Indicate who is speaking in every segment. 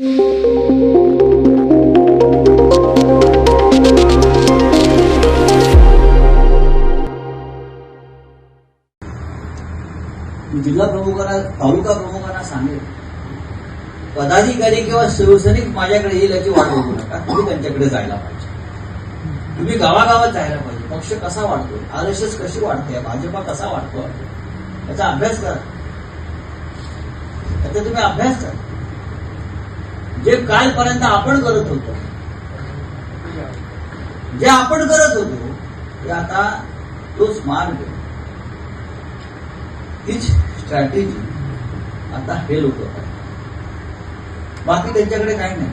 Speaker 1: जिल्हा प्रमुखांना तालुका प्रमुखांना सांगेल पदाधिकारी किंवा शिवसैनिक माझ्याकडे येईल याची वाट बघू नका. तुम्ही त्यांच्याकडे जायला पाहिजे. तुम्ही गावागावात जायला पाहिजे. पक्ष कसा वाढतोय? आर एस एस कशी वाढते? भाजपा कसा वाढतो याचा अभ्यास करा. त्याचा तुम्ही अभ्यास करा. जे कालपर्यंत आपण करत होतो. जे आपण करत होतो ते आता तोच मार्ग तीच स्ट्रॅटेजी आता हे लोक बाकी त्यांच्याकडे काही नाही.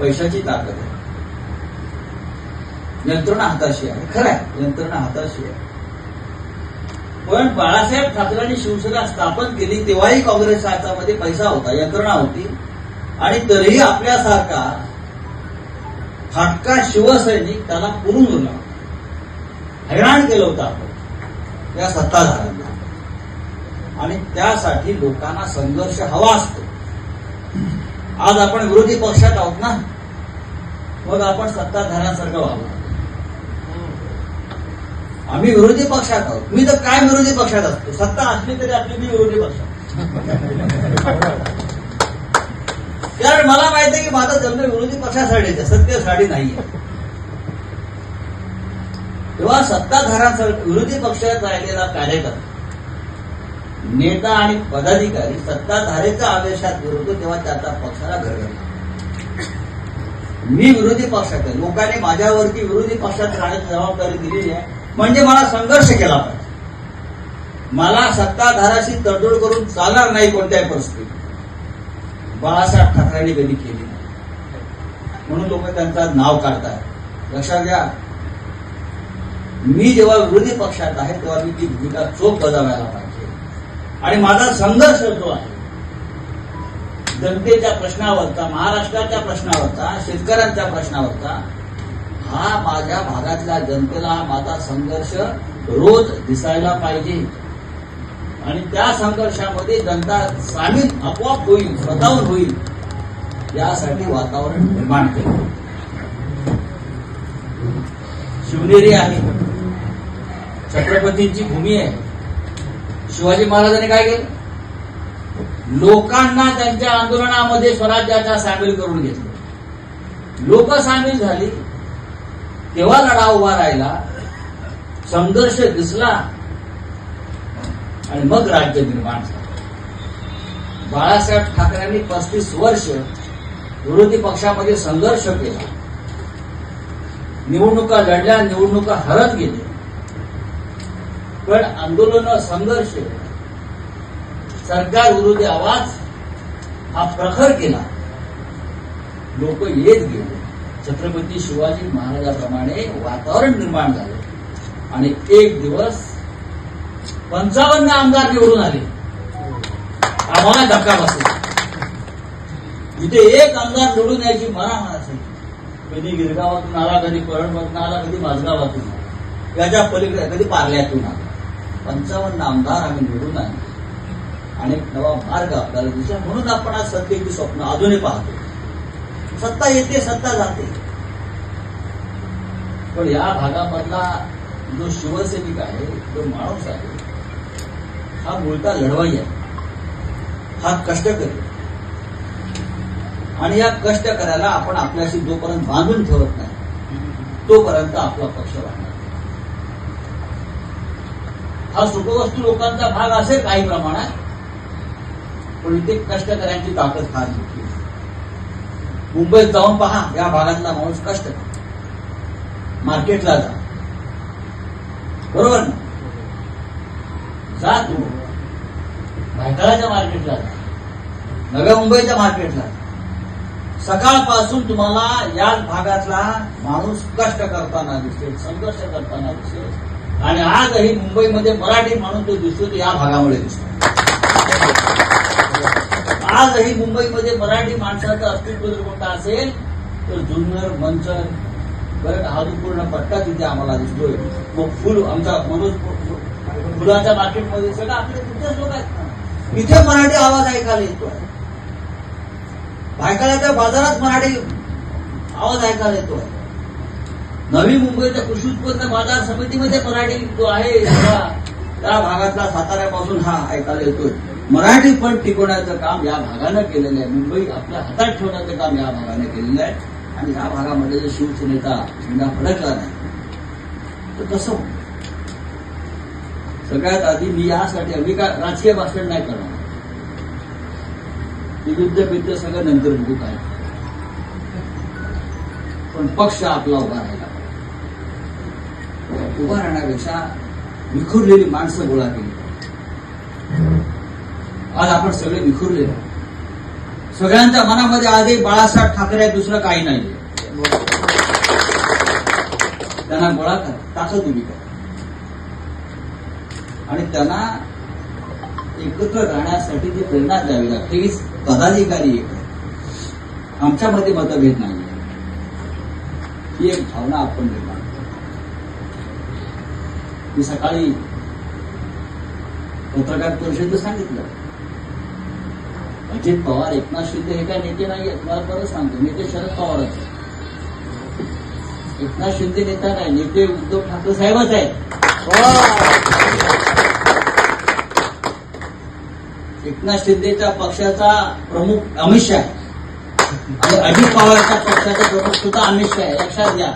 Speaker 1: पैशाची ताकद आहे. यंत्रणा हाताशी आहे. खरं आहे यंत्रणा हाताशी आहे. पण बाळासाहेब ठाकरेंनी शिवसेना स्थापन केली तेव्हाही काँग्रेसच्या हातामध्ये पैसा होता यंत्रणा होती. आणि तरीही आपल्यासारखा फाटका शिवसैनिक त्याला पुरून उरला हैराण केलं होतं आपण. या सत्ताधाऱ्यांना. आणि त्यासाठी लोकांना संघर्ष हवा असतो. आज आपण विरोधी पक्षात आहोत ना? मग आपण सत्ताधाऱ्यांसारखं व्हावं आम्ही विरोधी पक्षात आहोत. मी तर काय विरोधी पक्षात असतो. सत्ता असली तरी आपली मी विरोधी पक्षात कारण मला माहिती आहे की माझा जन्म विरोधी पक्षासाठी सत्तेसाठी नाहीये. तेव्हा सत्ताधारा विरोधी पक्षात राहिलेला कार्यकर्ता नेता आणि पदाधिकारी सत्ताधारेच्या आदेशात विरोध तेव्हा त्याचा पक्षाला घडवला मी विरोधी पक्षात आहे. लोकांनी माझ्यावरती विरोधी पक्षात राहण्याची जबाबदारी दिलेली आहे. म्हणजे मला संघर्ष केला पाहिजे. मला सत्ताधाराशी तडजोड करून चालणार नाही कोणत्याही परिस्थितीत. बाळासाहेब ठाकरेंनी कधी केली. म्हणून लोक त्यांचा नाव काढतात. लक्षात घ्या. मी जेव्हा विरोधी पक्षात आहे तेव्हा मी ती भूमिका चोख बजावायला पाहिजे. आणि माझा संघर्ष जो आहे जनतेच्या प्रश्नावरचा महाराष्ट्राच्या प्रश्नावरचा शेतकऱ्यांच्या प्रश्नावरचा हा माझ्या भागातल्या जनतेला माझा संघर्ष रोज दिसायला पाहिजे. आणि त्या संघर्षामध्ये जनता सामील आपोआप होईल स्वतःहून होईल यासाठी वातावरण निर्माण केलं. शिवनेरी आहे. छत्रपतींची भूमी आहे. शिवाजी महाराजांनी काय केलं? लोकांना त्यांच्या आंदोलनामध्ये स्वराज्याच्या सामील करून घेतलं. लोक सामील झाली. तेव्हा लढा उभा राहिला. संघर्ष दिसला. आणि मग राज्य निर्माण झालं. बाळासाहेब ठाकरेंनी पस्तीस वर्ष विरोधी पक्षामध्ये संघर्ष केला. निवडणुका लढल्या निवडणुका हरत गेले. पण आंदोलन संघर्ष सरकार विरोधी आवाज हा प्रखर केला. लोक येत गेले. छत्रपती शिवाजी महाराजाप्रमाणे वातावरण निर्माण झाले. आणि एक दिवस पंचावन्न आमदार निवडून आले. आम्हाला धक्का बसला. इथे एक आमदार निवडून यायची मला असायची कधी गिरगावातून आला कधी परळमधून आला कधी माझगावातून आला. याच्या पलीकडे कधी पार्ल्यातून आला. पंचावन्न आमदार आम्ही निवडून आले. आणि नवा मार्ग आपल्याला दिसला म्हणून आपण आज सत्तेची स्वप्न अजूनही पाहतो. सत्ता येते सत्ता जाते. पण या भागामधला जो शिवसैनिक आहे जो माणूस आहे हा मूळता लढवाई आहे. हा कष्टकरी आणि या कष्ट करायला आपण आपल्याशी जोपर्यंत बांधून ठेवत नाही तोपर्यंत आपला पक्ष वाढणार हा सुखवस्तू लोकांचा भाग असेल काही प्रमाणात पण इथे कष्टकऱ्यांची ताकद फार मोठी मुंबईत जाऊन पहा या भागातला माणूस कष्ट करतो. मार्केटला जा. बरोबर ना? जा तू. भायखळाच्या मार्केटला जा. नव्या मुंबईच्या मार्केटला सकाळपासून तुम्हाला याच भागातला माणूस कष्ट करताना दिसेल संघर्ष करताना दिसेल आणि आजही मुंबईमध्ये मराठी माणूस जो दिसतो तो या भागामुळे दिसतो. आजही मुंबईमध्ये मराठी माणसाचं अस्तित्व जर कोणता असेल तर जुन्नर मंचर बरं हा पूर्ण पट्टा तिथे आम्हाला दिसतोय. मग फुल आमचा मनोज फुलांच्या मार्केटमध्ये सगळं आपले तिथेच लोक आहेत. ना. इथे मराठी आवाज ऐकायला येतोय. भायखळ्याच्या बाजारात मराठी आवाज ऐकायला येतो नवी मुंबईच्या कृषी उत्पन्न बाजार समितीमध्ये मराठी जो आहे त्या भागातला साताऱ्यापासून हा ऐकायला येतोय. मराठी पण टिकवण्याचं काम या भागानं केलेलं आहे. मुंबई आपल्या हातात ठेवण्याचं काम या भागाने केलेलं आहे. आणि या भागामध्ये जर शिवसेनेचा झेंडा फडकला नाही तर कसं सगळ्यात आधी मी यासाठी मी काय राजकीय भाषण नाही करणार. युद्ध बिद्ध सगळं नंतर बघू काय. पण पक्ष आपला उभा राहिला. उभा राहण्यापेक्षा विखुरलेली माणसं गोळा केली. आज आपण सगळे विखुरले सगळ्यांच्या मनामध्ये आजही बाळासाहेब ठाकरे आहे, दुसरं काही नाही त्यांना गोळा करा ताकद उभी करा. आणि त्यांना एकत्र राहण्यासाठी जी प्रेरणा द्यावी लागते ही पदाधिकारी एक आमच्यामध्ये मतभेद नाही ही एक भावना आपण निर्माण मी सकाळी पत्रकार परिषदेत सांगितलं अजित पवार एकनाथ शिंदे हे काय नेते नाही तुम्हाला परत सांगतो नेते शरद पवारच आहेत. एकनाथ शिंदे नेता नाही नेते उद्धव ठाकरे साहेबच आहेत. एकनाथ शिंदेच्या पक्षाचा प्रमुख अमित शहा आहे. आणि अजित पवारच्या पक्षाचा प्रमुख सुद्धा अमित शहा आहे. लक्षात घ्या.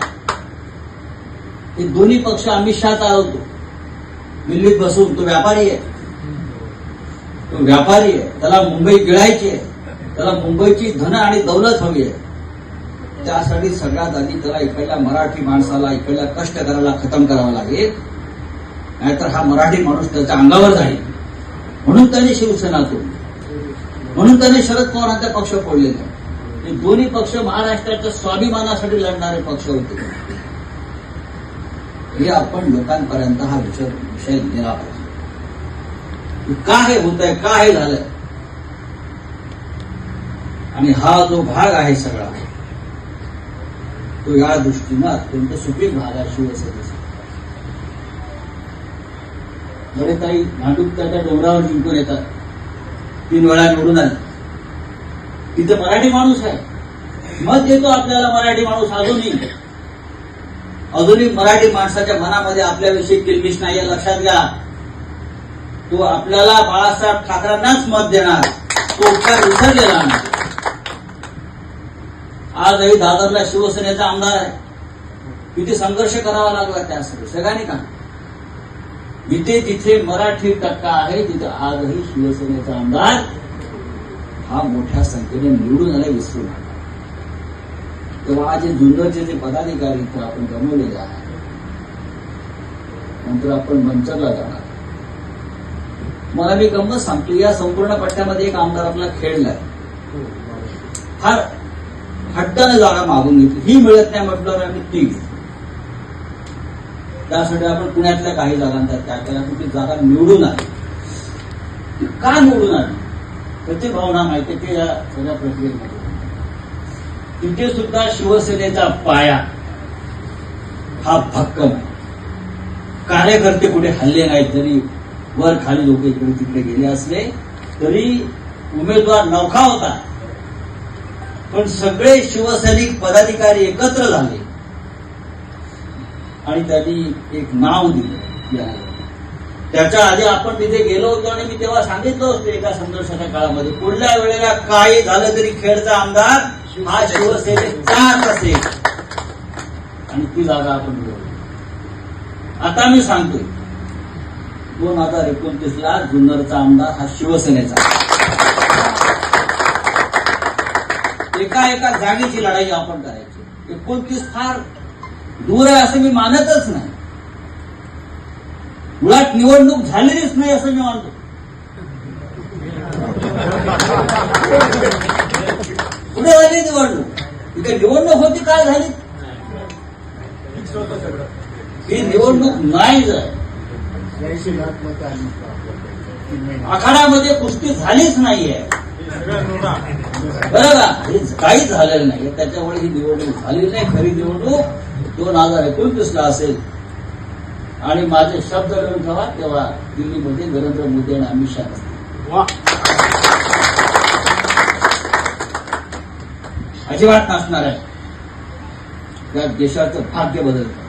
Speaker 1: हे दोन्ही पक्ष अमित शहा चालवतो. दिल्लीत बसून तो व्यापारी आहे. तो व्यापारी आहे. त्याला मुंबई गिळायची आहे. त्याला मुंबईची धन आणि दौलत हवी आहे. त्यासाठी सगळ्यात आधी त्याला इकडल्या मराठी माणसाला इकडल्या कष्ट करायला खतम करावं लागेल. नाहीतर हा मराठी माणूस त्याच्या अंगावर जाईल. म्हणून त्यांनी शिवसेना म्हणून त्यांनी शरद पवारांचा पक्ष फोडलेला हे दोन्ही पक्ष महाराष्ट्राच्या स्वाभिमानासाठी लढणारे पक्ष होते. हे आपण लोकांपर्यंत हा विषय विषय नेला पाहिजे. का हे होत आहे का हे झालंय? आणि हा जो भाग आहे सगळा तो या दृष्टीनं अत्यंत सुपीक भाग आहे शिवसेनेचा. बरे काही भांडूप त्या डोंगरावर जिंकून येतात. तीन वेळा निवडून आले. तिथे मराठी माणूस आहे. मत देतो आपल्याला मराठी माणूस अजूनही. अजूनही मराठी माणसाच्या मनामध्ये आपल्याविषयी किलमिश नाही आहे लक्षात घ्या. तो आपल्याला बाळासाहेब ठाकरेंनाच मत देणार. तो उपकार विसरलेला नाही आजही दादरला शिवसेनेचा आमदार आहे. किती संघर्ष करावा लागला त्यासाठी सगळ्यांनी का जिथे जिथे मराठी टक्का आहे तिथे आजही शिवसेनेचा आमदार हा मोठ्या संख्येने निवडून आला विसरू नका. तेव्हा आज हे जुन्नरचे जे पदाधिकारी इथं आपण गमवलेले आहेत नंतर आपण मंचरला जाणार. मला मी गंमत सांगतो या संपूर्ण पट्ट्यामध्ये एक आमदार आपला खेळलाय. फार हट्टाने जागा मागून घेतली. ही मिळत नाही म्हटलं आम्ही ती त्यासाठी आपण पुण्यातल्या काही जागांचा त्याग केला पण ती जागा निवडून आली. का निवडून आली? त्याची भावना माहिती ते या सगळ्या प्रक्रियेमध्ये. तिथे सुद्धा शिवसेनेचा पाया हा भक्कम आहे. कार्यकर्ते कुठे हल्ले नाहीत जरी वर खाली लोक इकडे तिकडे गेले असले तरी उमेदवार नौखा होता. पण सगळे शिवसैनिक पदाधिकारी एकत्र झाले. आणि त्यांनी एक नाव दिलं. या. त्याच्या आधी आपण तिथे गेलो होतो आणि मी तेव्हा सांगितलं होतं एका संघर्षाच्या काळामध्ये पुढल्या वेळेला काही झालं तरी खेडचा आमदार हा शिवसेनेचाच असेल. आणि ती जागा आपण मिळवली. आता मी सांगतोय दोन हजार एकोणतीस ला जुन्नरचा आमदार हा शिवसेनेचा. एका एका जागेची लढाई आपण करायची. एकोणतीस फार दूर आहे असं मी मानतच नाही. मुळात निवडणूक झालेलीच नाही असं मी मानतो. कुठे झाली निवडणूक? तिथे निवडणूक होती काय झाली? ही निवडणूक नाही आखाड्यामध्ये कुस्ती झालीच नाहीये. बरं का? हे काहीच झालेलं नाही त्याच्यामुळे ही निवडणूक झाली नाही खरी निवडणूक. दोन हजार एकोणतीस ला असेल. आणि माझे शब्द लिहून ठेवा तेव्हा दिल्लीमध्ये नरेंद्र मोदी आणि अमित शहा असतील अजिबात नसणार आहे. त्या देशाचं भाग्य बदलतं.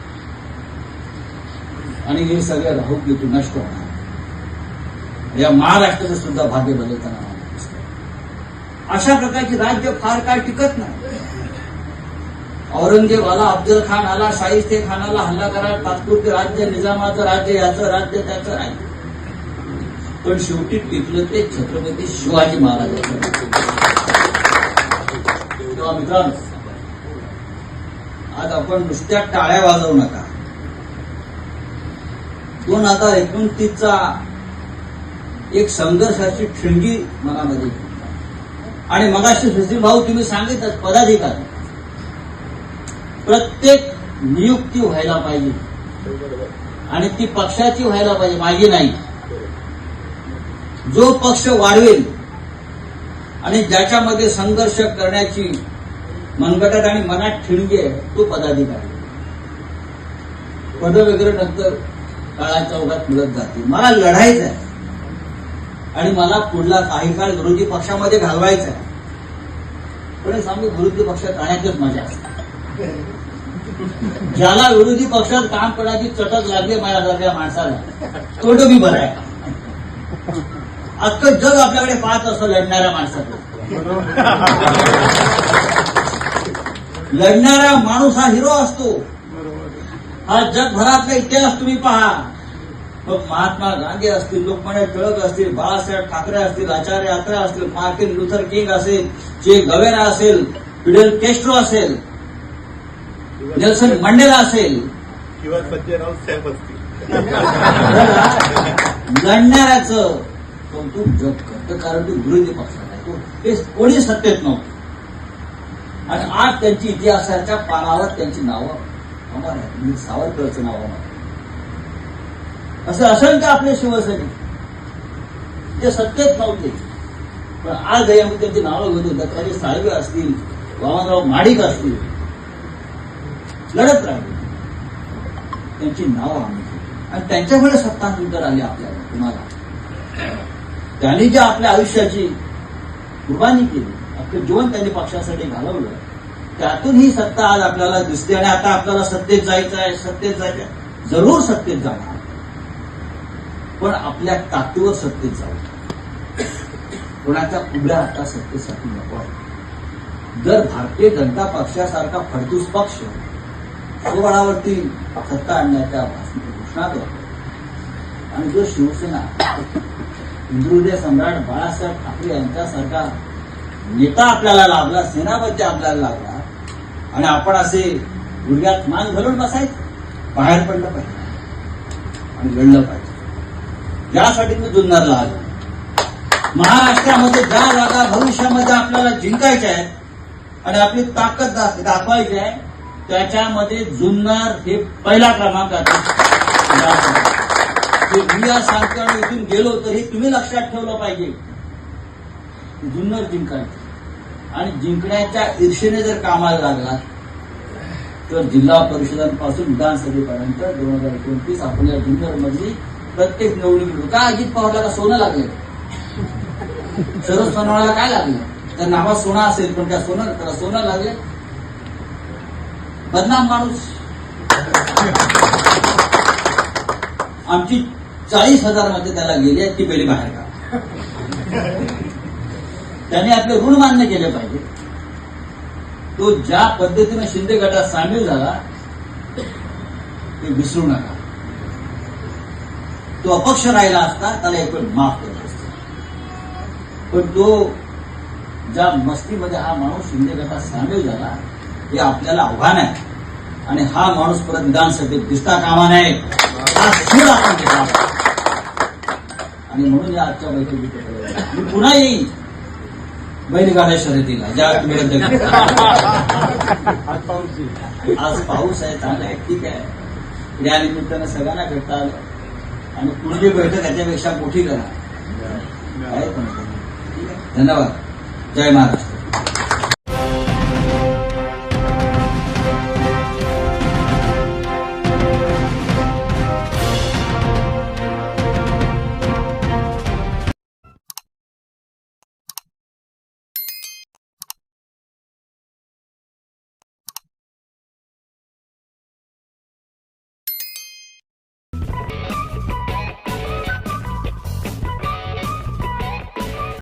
Speaker 1: आणि हे सगळे राहू तू नष्ट होणार. या महाराष्ट्राचं सुद्धा भाग्य बदलताना. अशा प्रकारची राज्य फार काळ टिकत नाही. औरंगजेब आला अफजल खान आला शाहिस्ते खानाला हल्ला करा तात्पुरते राज्य निजामाचं राज्य याचं राज्य त्याचं राज्य. पण शेवटी टिकलं ते छत्रपती शिवाजी महाराजांचं तेव्हा मित्रांनो आज आपण नुसत्या टाळ्या वाजवू नका. दोन हजार एकोणतीसचा एक संघर्षाची ठिणगी मनामध्ये. आणि मगाशी सुशील भाऊ तुम्ही सांगितलं पदाधिकारी. प्रत्येक नियुक्ती व्हायला पाहिजे. आणि ती पक्षाची व्हायला पाहिजे माझी नाही. जो पक्ष वाढवेल आणि ज्याच्यामध्ये संघर्ष करण्याची मनगटात आणि मनात ठिणगी आहे तो पदाधिकारी. पद वगैरे नंतर काळाच्या ओघात मिळत जाते मला लढायचं आहे. आणि मला पुढला काही काळ विरोधी पक्षामध्ये घालवायचा आहे. पण सांगू विरोधी पक्षात राहण्यातच मजा असते ज्याला विरोधी पक्षात काम करायची चटक लागली माझ्यासारख्या माणसाला. तो डोबी बरा आहे. अख्खं जग आपल्याकडे पाहत असतं लढणाऱ्या माणसाचं. लढणारा माणूस हा हिरो असतो. हा जगभरातला इतिहास तुम्ही पहा. मग महात्मा गांधी असतील लोकमान्य टिळक असतील बाळासाहेब ठाकरे असतील आचार्य यात्रा असतील मार्टिन लुथर किंग असेल जे गवेरा असेल फिडेल केस्ट्रो असेल नेल्सन मंडेला असेल.
Speaker 2: किंवा संजय राऊत साहेब असतील.
Speaker 1: लढणाऱ्याचं कौतुक जग करतं कारण तो विरोधी पक्षात आहे. तो ते कोणी सत्तेत नव्हतं. आणि आज त्यांची इतिहासाच्या पानावर त्यांची नावं अमर आहेत. मी सावरकरचं नाव अमर. असे असंख्य आपले शिवसैनिक ते सत्तेत नव्हते. पण आज यामध्ये त्यांची नावं घेतो दत्ताजी साळवे असतील वामनराव माडिक असतील लढत राहिले. त्यांची नावं आम्ही आणि त्यांच्यामुळे सत्ता नंतर आली आपल्याला तुम्हाला. त्यांनी जे आपल्या आयुष्याची कुर्बानी केली आपलं जीवन त्यांनी पक्षासाठी घालवलं त्यातून ही सत्ता आज आपल्याला दिसते आणि आता आपल्याला सत्तेत जायचं आहे सत्तेत जायचं आहे. जरूर सत्तेत जाणार. पण आपल्या ताकदीवर सत्तेत जाऊ. कोणाच्या उघड्या हाता सत्तेसाठी नको आहे. जर भारतीय जनता पक्षासारखा फडतूस पक्ष स्वबळावरती सत्ता आणण्याच्या घोषणा करतो आणि जो शिवसेना हिंदुहृदय सम्राट बाळासाहेब ठाकरे यांच्यासारखा नेता आपल्याला लाभला सेनापती आपल्याला लागला आणि आपण असे गुडघ्यात मान घालून बसायचं. बाहेर पडलं पाहिजे. आणि लढलं पाहिजे. यासाठी मी जुन्नरला आलो. महाराष्ट्रामध्ये ज्या जागा भविष्यामध्ये आपल्याला जिंकायच्या आहेत आणि आपली ताकद दाखवायची आहे त्याच्यामध्ये जुन्नर हे पहिला क्रमांक मी आज सांगतो आणि इथून गेलो तर हे तुम्ही लक्षात ठेवलं पाहिजे. जुन्नर जिंकायचं. आणि जिंकण्याच्या ईर्षेने जर कामाला लागला तर जिल्हा परिषदांपासून विधानसभेपर्यंत दोन हजार एकोणतीस आपल्या जुन्नर प्रत्येक निवडणूक का अजित पवारला का सोनं लागले? शरद सोनवण्याला काय लागलं? त्या नावात सोनं असेल पण त्या सोनं त्याला सोनं लागले. बदनाम माणूस. आमची चाळीस हजारमध्ये त्याला गेली आहे ती पहिली बाहेर का? त्याने आपले ऋण मान्य केले पाहिजे. तो ज्या पद्धतीने शिंदे गटात सामील झाला ते विसरू नका. तो अपक्ष राहिला असता त्याला एक वेळ माफ केलं असतं. पण तो ज्या मस्तीमध्ये हा माणूस शिंदे गटात सामील झाला हे आपल्याला आव्हान आहे. आणि हा माणूस परत विधानसभेत दिसता कामा नये. हा सूर आपण घेतला आणि म्हणून या आजच्या बैठकीत मी पुन्हा येईन बैलगाड्या शर्यतीला ज्या केल्या.
Speaker 3: आज पाऊस येईल.
Speaker 1: आज पाऊस आहे चांगला आहे ठीक आहे. या निमित्तानं सगळ्यांना भेटता आलं आणि पुढली बैठक याच्यापेक्षा मोठी करा? धन्यवाद. जय महाराष्ट्र.